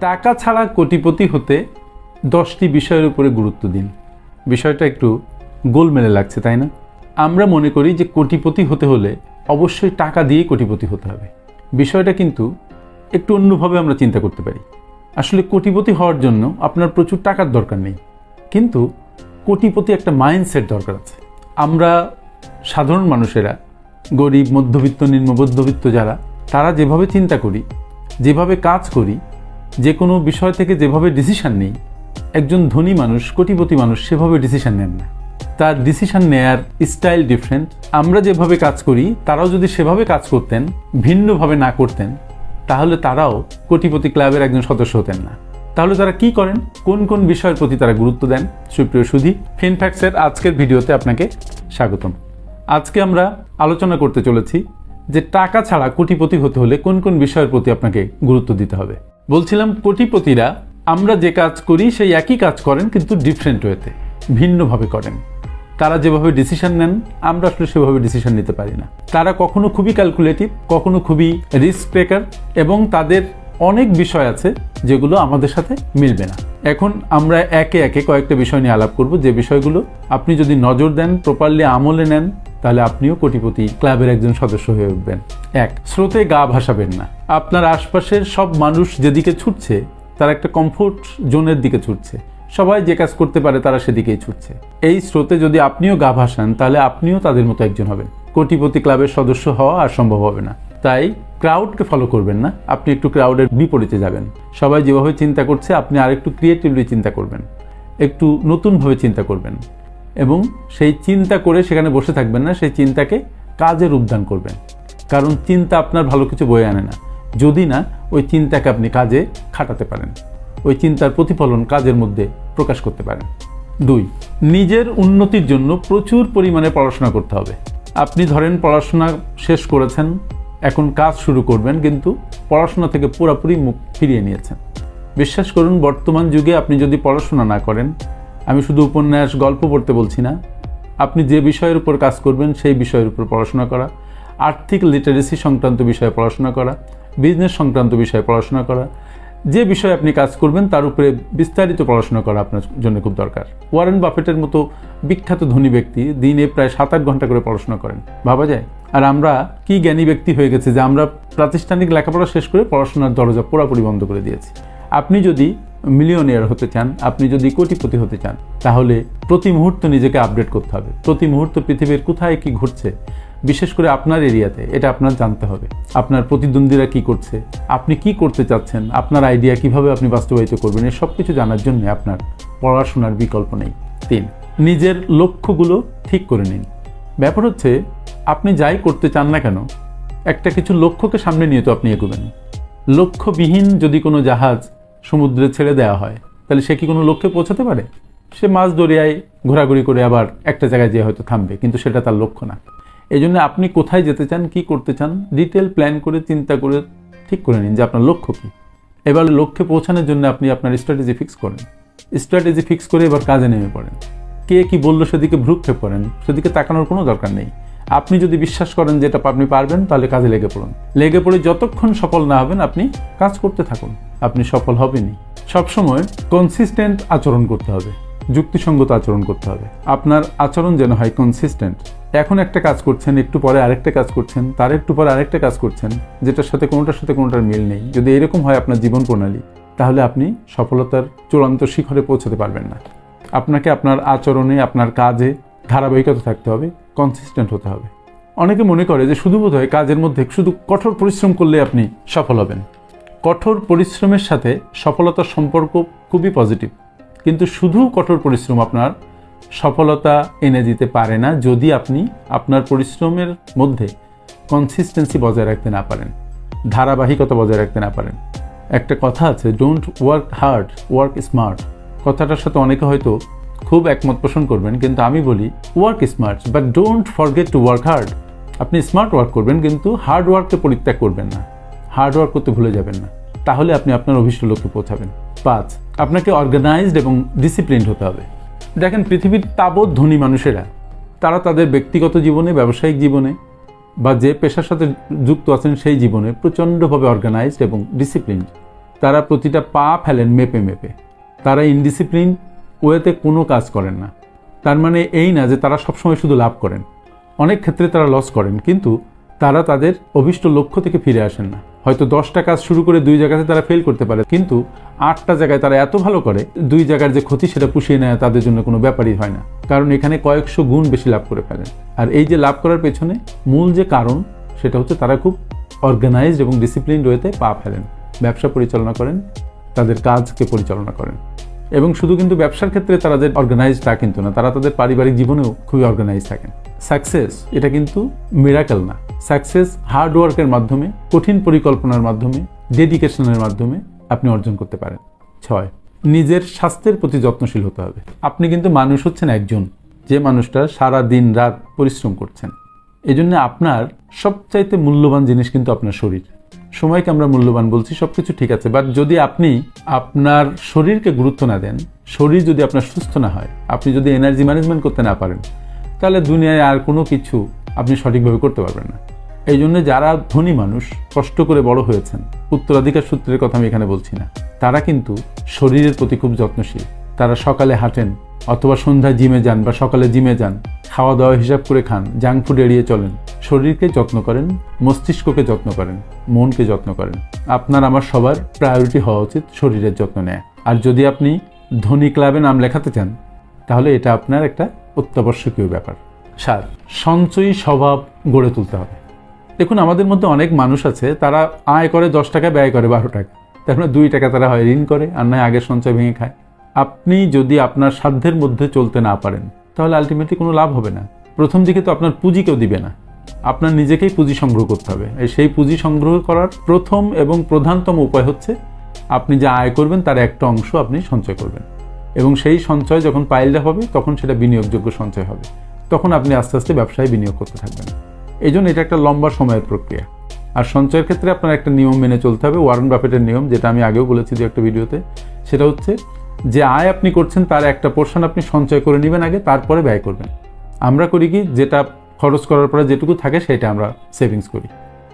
টাকা ছাড়া কোটিপতি হতে দশটি বিষয়ের উপরে গুরুত্ব দিন। বিষয়টা একটু গোলমেলে লাগছে, তাই না? আমরা মনে করি যে কোটিপতি হতে হলে অবশ্যই টাকা দিয়ে কোটিপতি হতে হবে। বিষয়টা কিন্তু একটু অন্যভাবে আমরা চিন্তা করতে পারি। আসলে কোটিপতি হওয়ার জন্য আপনার প্রচুর টাকার দরকার নেই। কিন্তু কোটিপতি একটা মাইন্ডসেট দরকার আছে। আমরা সাধারণ মানুষেরা, গরিব, মধ্যবিত্ত নিম্ন মধ্যবিত্ত যারা, তারা যেভাবে চিন্তা করি, যেভাবে কাজ করি যে কোনো বিষয় থেকে যেভাবে ডিসিশন নেই, একজন ধনী মানুষ, কোটিপতি মানুষ সেভাবে ডিসিশন নেন না। তার ডিসিশন নেয়ার স্টাইল ডিফারেন্ট আমরা যেভাবে কাজ করি, তারাও যদি সেভাবে কাজ করতেন, ভিন্নভাবে না করতেন, তাহলে তারাও কোটিপতি ক্লাবের একজন সদস্য হতেন না। তাহলে তারা কি করেন? কোন কোন বিষয়ের প্রতি তারা গুরুত্ব দেন? সুপ্রিয় সুধী ফিনফ্যাক্সের আজকের ভিডিওতে আপনাকে স্বাগতম। আজকে আমরা আলোচনা করতে চলেছি যে টাকা ছাড়া কোটিপতি হতে হলে কোন কোন বিষয়ের প্রতি আপনাকে গুরুত্ব দিতে হবে। বলছিলাম কোটিপতিরা, আমরা যে কাজ করি সেই একই কাজ করেন কিন্তু ডিফারেন্ট ওয়েতে ভিন্নভাবে করেন। তারা যেভাবে ডিসিশন নেন, আমরা আসলে সেভাবে ডিসিশন নিতে পারি না। তারা কখনো খুবই ক্যালকুলেটিভ কখনো খুবই রিস্ক টেকার এবং তাদের অনেক বিষয় আছে যেগুলো আমাদের সাথে মিলবে না। এখন আমরা একে একে কয়েকটা বিষয় নিয়ে আলাপ করব। যে বিষয়গুলো আপনি যদি নজর দেন প্রপারলি আমলে নেন, তাহলে আপনিও কোটিপতি ক্লাবের একজন সদস্য হয়ে উঠবেন। এক, স্রোতে গা ভাসাবেন না। আপনার আশপাশের সব মানুষ যেদিকে ছুটছে, তারা একটা কমফোর্ট জোনের দিকে ছুটছে। সবাই যে কাজ করতে পারে, তারা সেদিকেই ছুটছে। এই স্রোতে যদি আপনিও গা ভাসান, তাহলে আপনিও তাদের মতো একজন হবেন। কোটিপতি ক্লাবের সদস্য হওয়া আর সম্ভব হবে না। তাই ক্রাউডকে ফলো করবেন না। আপনি একটু ক্রাউডের বিপরীতে যাবেন। সবাই যেভাবে চিন্তা করছে, আপনি আর আরেকটু ক্রিয়েটিভলি চিন্তা করবেন। একটু নতুনভাবে চিন্তা করবেন। এবং সেই চিন্তা করে সেখানে বসে থাকবেন না, সেই চিন্তাকে কাজে রূপদান করবেন। কারণ চিন্তা আপনার ভালো কিছু বয়ে আনে না। যদি না, ওই চিন্তাকে আপনি কাজে খাটাতে পারেন। ওই চিন্তার প্রতিফলন কাজের মধ্যে প্রকাশ করতে পারেন। দুই, নিজের উন্নতির জন্য প্রচুর পরিমাণে পড়াশোনা করতে হবে। আপনি ধরেন পড়াশোনা শেষ করেছেন, এখন কাজ শুরু করবেন, কিন্তু পড়াশোনা থেকে পুরোপুরি মুখ ফিরিয়ে নিয়েছেন। বিশ্বাস করুন, বর্তমান যুগে আপনি যদি পড়াশোনা না করেন, আমি শুধু উপন্যাস, গল্প পড়তে বলছি না, আপনি যে বিষয়ের উপর কাজ করবেন, সেই বিষয়ের উপর পড়াশোনা করা আর্থিক লিটারেসি সংক্রান্ত বিষয়ে পড়াশোনা করা বিজনেস সংক্রান্ত বিষয়ে পড়াশোনা করা, যে বিষয়ে আপনি কাজ করবেন তার উপরে বিস্তারিত পড়াশোনা করা আপনার জন্য খুব দরকার। ওয়ারেন বাফেটের মতো বিখ্যাত ধনী ব্যক্তি দিনে প্রায় সাত আট ঘণ্টা করে পড়াশোনা করেন, ভাবা যায়? আর আমরা কি জ্ঞানী ব্যক্তি হয়ে গেছে যে আমরা প্রাতিষ্ঠানিক লেখাপড়া শেষ করে পড়াশোনার দরজা পুরাপুরি বন্ধ করে দিয়েছি। আপনি যদি মিলিয়নিয়ার হতে চান, আপনি যদি কোটিপতি হতে চান, তাহলে প্রতি মুহূর্ত নিজেকে আপডেট করতে হবে। প্রতি মুহূর্ত পৃথিবীর কোথায় কি ঘটছে বিশেষ করে আপনার এরিয়াতে, এটা আপনার জানতে হবে। আপনার প্রতিদ্বন্দ্বীরা কি করছে? আপনি কি করতে চাচ্ছেন? আপনার আইডিয়া কীভাবে আপনি বাস্তবায়িত করবেন? এই সব কিছু জানার জন্য আপনার পড়াশোনার বিকল্প নেই। তিন, নিজের লক্ষ্যগুলো ঠিক করে নিন। ব্যাপার হচ্ছে, আপনি যাই করতে চান না কেন, একটা কিছু লক্ষ্যকে সামনে নিয়ে তো আপনি এগোবেন। লক্ষ্যবিহীন যদি কোনো জাহাজ সমুদ্রে ছেড়ে দেওয়া হয়, তাহলে সে কি কোনো লক্ষ্যে পৌঁছাতে পারে? সে মাছ দরিয়ায় ঘোরাঘুরি করে আবার একটা জায়গায় যেয়ে হয়তো থামবে, কিন্তু সেটা তার লক্ষ্য না। এই জন্য আপনি কোথায় যেতে চান, কি করতে চান ডিটেল প্ল্যান করে, চিন্তা করে, ঠিক করে নিন যে আপনার লক্ষ্য কী। এবার লক্ষ্যে পৌঁছানোর জন্য আপনি আপনার স্ট্র্যাটেজি ফিক্স করেন। স্ট্র্যাটেজি ফিক্স করে এবার কাজে নেমে পড়েন। কে কি বলল সেদিকে ভ্রুক্ষেপ করেন, সেদিকে তাকানোর কোনো দরকার নেই। আপনি যদি বিশ্বাস করেন যেটা আপনি পারবেন, তাহলে কাজে লেগে পড়ুন। লেগে পড়ে যতক্ষণ সফল না হবেন, আপনি কাজ করতে থাকুন। আপনি সফল হবেনই। সবসময় কনসিস্টেন্ট আচরণ করতে হবে। যুক্তিসঙ্গত আচরণ করতে হবে। আপনার আচরণ যেন হয় কনসিস্টেন্ট এখন একটা কাজ করছেন, একটু পরে আরেকটা কাজ করছেন, তার একটু পরে আরেকটা কাজ করছেন, যেটার সাথে কোনোটার সাথে কোনোটার মিল নেই। যদি এরকম হয় আপনার জীবন প্রণালী, তাহলে আপনি সফলতার চূড়ান্ত শিখরে পৌঁছাতে পারবেন না। আপনাকে আপনার আচরণে, আপনার কাজে ধারাবাহিকতা থাকতে হবে কনসিস্টেন্ট হতে হবে। অনেকে মনে করে যে শুধু বোধ হয় কাজের মধ্যে শুধু কঠোর পরিশ্রম করলে আপনি সফল হবেন। কঠোর পরিশ্রমের সাথে সফলতার সম্পর্ক খুবই পজিটিভ কিন্তু শুধু কঠোর পরিশ্রম আপনার সফলতা এনে দিতে পারে না যদি আপনি আপনার পরিশ্রমের মধ্যে কনসিস্টেন্সি বজায় রাখতে না পারেন, ধারাবাহিকতা বজায় রাখতে না পারেন। একটা কথা আছে don't work hard work smart কথাটার সাথে অনেকে হয়তো খুব একমত পোষণ করবেন, কিন্তু আমি বলি work smart but don't forget to work hard আপনি স্মার্ট ওয়ার্ক করবেন, কিন্তু হার্ড ওয়ার্ককে পরিত্যাগ করবেন না। হার্ড ওয়ার্ক করতে ভুলে যাবেন না। তাহলে আপনি আপনার অভিষ্ট লক্ষ্যে পৌঁছাবেন। পাঁচ, আপনাকে অর্গানাইজড এবং ডিসিপ্লিনড হতে হবে। দেখেন, পৃথিবীর তাবৎ ধনী মানুষেরা, তারা তাদের ব্যক্তিগত জীবনে, ব্যবসায়িক জীবনে, বা যে পেশার সাথে যুক্ত আছেন সেই জীবনে প্রচণ্ডভাবে অর্গানাইজড এবং ডিসিপ্লিন তারা প্রতিটা পা ফেলেন মেপে মেপে। তারা ইনডিসিপ্লিন ওয়েতে কোনো কাজ করেন না। তার মানে এই না যে তারা সবসময় শুধু লাভ করেন। অনেক ক্ষেত্রে তারা লস করেন, কিন্তু তারা তাদের অভিষ্ট লক্ষ্য থেকে ফিরে আসেন না। হয়তো দশটা কাজ শুরু করে দুই জায়গাতে তারা ফেল করতে পারে, কিন্তু আটটা জায়গায় তারা এত ভালো করে, দুই জায়গার যে ক্ষতি সেটা পুষিয়ে নেয় তাদের জন্য কোনো ব্যাপারই হয় না। কারণ এখানে কয়েকশো গুণ বেশি লাভ করে ফেলেন আর এই যে লাভ করার পেছনে মূল যে কারণ, সেটা হচ্ছে তারা খুব অর্গানাইজড এবং ডিসিপ্লিন রয়েতে পা ফেলেন। ব্যবসা পরিচালনা করেন, তাদের কাজকে পরিচালনা করেন। এবং শুধু কিন্তু ব্যবসার ক্ষেত্রে তারা যে অর্গানাইজ তা কিন্তু না, তারা তাদের পারিবারিক জীবনেও খুবই অর্গানাইজ থাকেন। সাকসেস এটা কিন্তু মিরাকেল না। সাকসেস, হার্ড ওয়ার্কের মাধ্যমে, কঠিন পরিকল্পনার মাধ্যমে, ডেডিকেশনের মাধ্যমে আপনি অর্জন করতে পারেন। ছয়, নিজের স্বাস্থ্যের প্রতি যত্নশীল হতে হবে। আপনি কিন্তু মানুষ হচ্ছেন একজন, যে মানুষটা সারা দিন রাত পরিশ্রম করছেন। এই জন্য আপনার সবচাইতে মূল্যবান জিনিস কিন্তু আপনার শরীর। সময়কে আমরা মূল্যবান বলছি, সবকিছু ঠিক আছে। বাট যদি আপনি আপনার শরীরকে গুরুত্ব না দেন, শরীর যদি আপনার সুস্থ না হয়, আপনি যদি এনার্জি ম্যানেজমেন্ট করতে না পারেন, তাহলে দুনিয়ায় আর কোনো কিছু আপনি সঠিকভাবে করতে পারবেন না। এই জন্য যারা ধনী মানুষ কষ্ট করে বড় হয়েছেন উত্তরাধিকার সূত্রের কথা আমি এখানে বলছি না তারা কিন্তু শরীরের প্রতি খুব যত্নশীল। তারা সকালে হাঁটেন অথবা সন্ধ্যায় জিমে যান বা সকালে জিমে যান খাওয়া দাওয়া হিসাব করে খান জাঙ্ক ফুড এড়িয়ে চলেন। শরীরকে যত্ন করেন মস্তিষ্ককে যত্ন করেন মনকে যত্ন করেন। আপনার আমার সবার প্রায়োরিটি হওয়া উচিত শরীরের যত্ন নেয়। আর যদি আপনি ধনী ক্লাবে নাম লেখাতে চান তাহলে এটা আপনার একটা অত্যাবশ্যকীয় ব্যাপার। সাত সঞ্চয়ী স্বভাব গড়ে তুলতে হবে। দেখুন, আমাদের মধ্যে অনেক মানুষ আছে, তারা আয় করে দশ টাকা, ব্যয় করে বারো টাকা। তার মানে দুই টাকা তারা হয় ঋণ করে আর নয় আগের সঞ্চয় ভেঙে খায়। আপনি যদি আপনার সাধ্যের মধ্যে চলতে না পারেন, তাহলে আলটিমেটলি কোনো লাভ হবে না। প্রথম দিকে তো আপনার পুঁজি কেউ দিবে না। আপনার নিজেকেই পুঁজি সংগ্রহ করতে হবে। সেই পুঁজি সংগ্রহ করার প্রথম এবং প্রধানতম উপায় হচ্ছে, আপনি যা আয় করবেন, তার একটা অংশ আপনি সঞ্চয় করবেন। এবং সেই সঞ্চয় যখন পাইলটা হবে, তখন সেটা বিনিয়োগযোগ্য সঞ্চয় হবে। তখন আপনি আস্তে আস্তে ব্যবসায় বিনিয়োগ করতে থাকবেন। এই জন্য এটা একটা লম্বা সময়ের প্রক্রিয়া। আর সঞ্চয়ের ক্ষেত্রে আপনার একটা নিয়ম মেনে চলতে হবে ওয়ারেন বাফেটের নিয়ম, যেটা আমি আগেও বলেছি দু একটা ভিডিওতে, সেটা হচ্ছে যে আয় আপনি করছেন, তার একটা পোর্শন আপনি সঞ্চয় করে নেবেন আগে, তারপরে ব্যয় করবেন। আমরা করি কি, যেটা খরচ করার পরে যেটুকু থাকে, সেটা আমরা সেভিংস করি।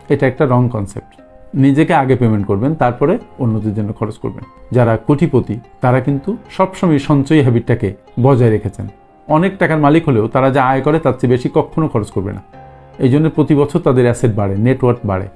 এটা একটা রং কনসেপ্ট নিজেকে আগে পেমেন্ট করবেন, তারপরে অন্যদের জন্য খরচ করবেন। যারা কোটিপতি, তারা কিন্তু সবসময় সঞ্চয়ী হ্যাবিটটাকে বজায় রেখেছেন। অনেক টাকার মালিক হলেও তারা যা আয় করে, তার চেয়ে বেশি কখনো খরচ করবে না। এই জন্য প্রতি বছর তাদের অ্যাসেট বাড়ে নেটওয়ার্ক বাড়ে।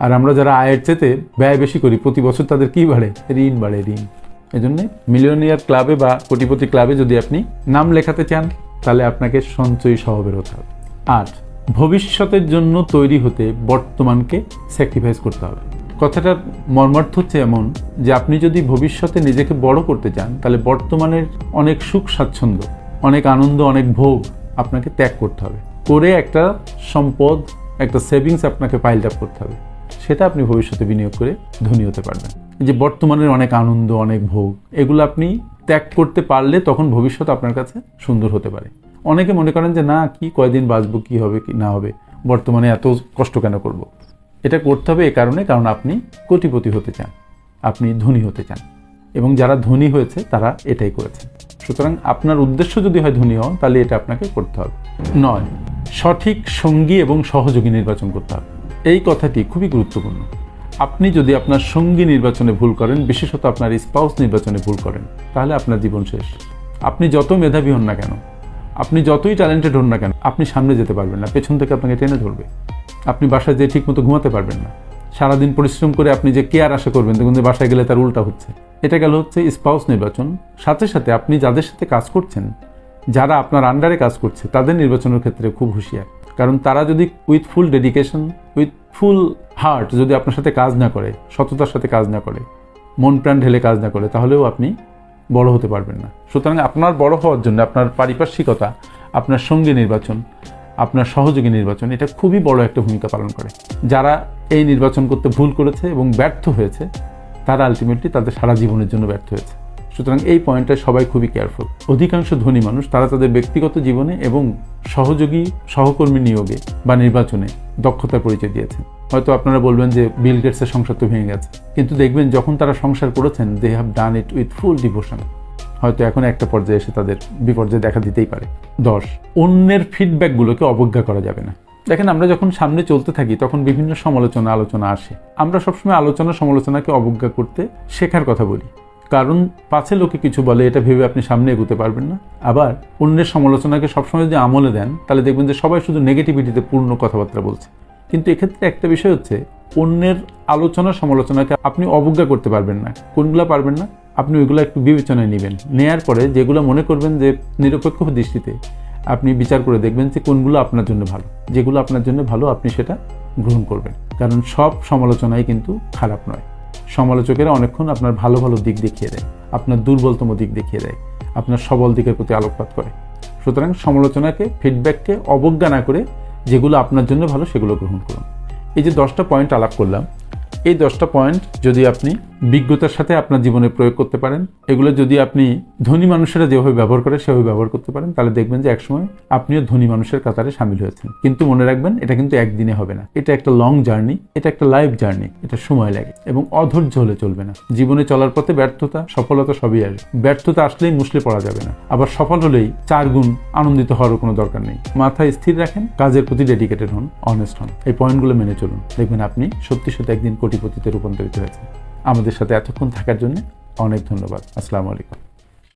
আর আমরা যারা আয়ের চেতে ব্যয় বেশি করি, প্রতি বছর তাদের কি বাড়ে? ঋণ বাড়ে, ঋণ। এই জন্যে মিলিয়নিয়ার ক্লাবে বা কোটিপতি ক্লাবে যদি আপনি নাম লেখাতে চান, তাহলে আপনাকে সঞ্চয়ী স্বভাবের হতে হবে। আট ভবিষ্যতের জন্য তৈরি হতে বর্তমানকে স্যাক্রিফাইস করতে হবে। কথাটার মর্মার্থ হচ্ছে এমন যে আপনি যদি ভবিষ্যতে নিজেকে বড় করতে চান, তাহলে বর্তমানের অনেক সুখ স্বাচ্ছন্দ্য অনেক আনন্দ, অনেক ভোগ আপনাকে ত্যাগ করতে হবে। করে একটা সম্পদ, একটা সেভিংস আপনাকে পাইল আপ করতে হবে। সেটা আপনি ভবিষ্যতে বিনিয়োগ করে ধনী হতে পারবেন। যে বর্তমানের অনেক আনন্দ, অনেক ভোগ, এগুলো আপনি ত্যাগ করতে পারলে তখন ভবিষ্যৎ আপনার কাছে সুন্দর হতে পারে। অনেকে মনে করেন যে, না, কি কয়দিন বাঁচবো, কি হবে, কি না হবে? বর্তমানে এত কষ্ট কেন করব। এটা করতে হবে এ কারণে, কারণ আপনি কোটিপতি হতে চান, আপনি ধনী হতে চান। এবং যারা ধনী হয়েছে, তারা এটাই করেছে। সুতরাং আপনার উদ্দেশ্য যদি হয় ধনী হন তাহলে এটা আপনাকে করতে হবে। নয় সঠিক সঙ্গী এবং সহযোগী নির্বাচন করতে হবে। এই কথাটি খুবই গুরুত্বপূর্ণ। আপনি যদি আপনার সঙ্গী নির্বাচনে ভুল করেন, বিশেষত আপনার স্পাউস নির্বাচনে ভুল করেন, তাহলে আপনার জীবন শেষ। আপনি যত মেধাবী হন না কেন, আপনি যতই ট্যালেন্টেড হন না কেন, আপনি সামনে যেতে পারবেন না, পেছন থেকে আপনাকে টেনে ধরবে। আপনি বাসায় যেয়ে ঠিকমতো ঘুমাতে পারবেন না। সারাদিন পরিশ্রম করে আপনি যে কেয়ার আশা করবেন যে বাসায় গেলে তার উল্টা হচ্ছে। এটা গেল হচ্ছে স্পাউস নির্বাচন। সাথে সাথে আপনি যাদের সাথে কাজ করছেন যারা আপনার আন্ডারে কাজ করছে, তাদের নির্বাচনের ক্ষেত্রে খুব হুঁশিয়ার। কারণ তারা যদি with full dedication with full heart যদি আপনার সাথে কাজ না করে, সততার সাথে কাজ না করে, মন প্রাণ ঢেলে কাজ না করে, তাহলেও আপনি বড় হতে পারবেন না। সুতরাং আপনার বড় হওয়ার জন্য আপনার পারিপার্শ্বিকতা, আপনার সঙ্গী নির্বাচন, আপনার সহযোগী নির্বাচন, এটা খুবই বড় একটা ভূমিকা পালন করে। যারা এই নির্বাচন করতে ভুল করেছে এবং ব্যর্থ হয়েছে, তারা আলটিমেটলি তাদের সারা জীবনের জন্য ব্যর্থ হয়েছে। সুতরাং এই পয়েন্টটা সবাই খুবই কেয়ারফুল অধিকাংশ ধনী মানুষ, তারা তাদের ব্যক্তিগত জীবনে এবং সহযোগী সহকর্মী নিয়োগে বা নির্বাচনে দক্ষতার পরিচয় দিয়েছেন। হয়তো আপনারা বলবেন যে বিল গেটসের সংসার তো ভেঙে গেছে। কিন্তু দেখবেন যখন তারা সংসার করেছেন they have done it with full devotion হয়তো এখন একটা পর্যায়ে এসে তাদের বিপর্যয় দেখা দিতেই পারে। দশ, অন্যের ফিডব্যাকগুলোকে অবজ্ঞা করা যাবে না। দেখেন, আমরা যখন সামনে চলতে থাকি, তখন বিভিন্ন সমালোচনা আলোচনা আসে। আমরা সবসময় আলোচনা সমালোচনাকে অবজ্ঞা করতে শেখার কথা বলি। কারণ পাছে লোকে কিছু বলে, এটা ভেবে আপনি সামনে এগোতে পারবেন না। আবার অন্যের সমালোচনাকে সবসময় যদি আমলে দেন, তাহলে দেখবেন যে সবাই শুধু নেগেটিভিটিতে পূর্ণ কথাবার্তা বলছে। কিন্তু এক্ষেত্রে একটা বিষয় হচ্ছে, অন্যের আলোচনা, সমালোচনাকে আপনি অবজ্ঞা করতে পারবেন না। কোনগুলো পারবেন না? আপনি ওইগুলো একটু বিবেচনায় নেবেন। নেয়ার পরে যেগুলো মনে করবেন যে নিরপেক্ষ দৃষ্টিতে, আপনি বিচার করে দেখবেন যে কোনগুলো আপনার জন্য ভালো। যেগুলো আপনার জন্য ভালো, আপনি সেটা গ্রহণ করবেন। কারণ সব সমালোচনাই কিন্তু খারাপ নয়। সমালোচকেরা অনেকক্ষণ আপনার ভালো ভালো দিক দেখিয়ে দেয়, আপনার দুর্বলতম দিক দেখিয়ে দেয়, আপনার সবল দিকের প্রতি আলোকপাত করে। সুতরাং সমালোচনাকে ফিডব্যাককে অবজ্ঞা না করে যেগুলো আপনার জন্য ভালো সেগুলো গ্রহণ করুন। এই যে দশটা পয়েন্ট আলাপ করলাম এই দশটা পয়েন্ট যদি আপনি বিজ্ঞতার সাথে আপনার জীবনে প্রয়োগ করতে পারেন, এগুলো যদি আপনি ধনী মানুষেরা যেভাবে ব্যবহার করে সেভাবে ব্যবহার করতে পারেন, তাহলে দেখবেন যে একসময় আপনিও ধনী মানুষের কাতারে সামিল হয়েছেন। কিন্তু মনে রাখবেন, এটা কিন্তু একদিনে হবে না। এটা একটা লং জার্নি এটা একটা লাইফ জার্নি এটা সময় লাগে এবং অধৈর্য হলে চলবে না। জীবনে চলার পথে ব্যর্থতা, সফলতা সবই আসবে। ব্যর্থতা আসলেই মুসলে পড়া যাবে না। আবার সফল হলেই চার গুণ আনন্দিত হওয়ার কোনো দরকার নেই। মাথায় স্থির রাখেন, কাজের প্রতি ডেডিকেটেড হন অনেস্ট হন। এই পয়েন্টগুলো মেনে চলুন। দেখবেন আপনি সত্যি সত্যি একদিন কোটিপতিতে রূপান্তরিত হয়েছেন আমাদের সাথে এতক্ষণ থাকার জন্য অনেক ধন্যবাদ। আসসালামু আলাইকুম।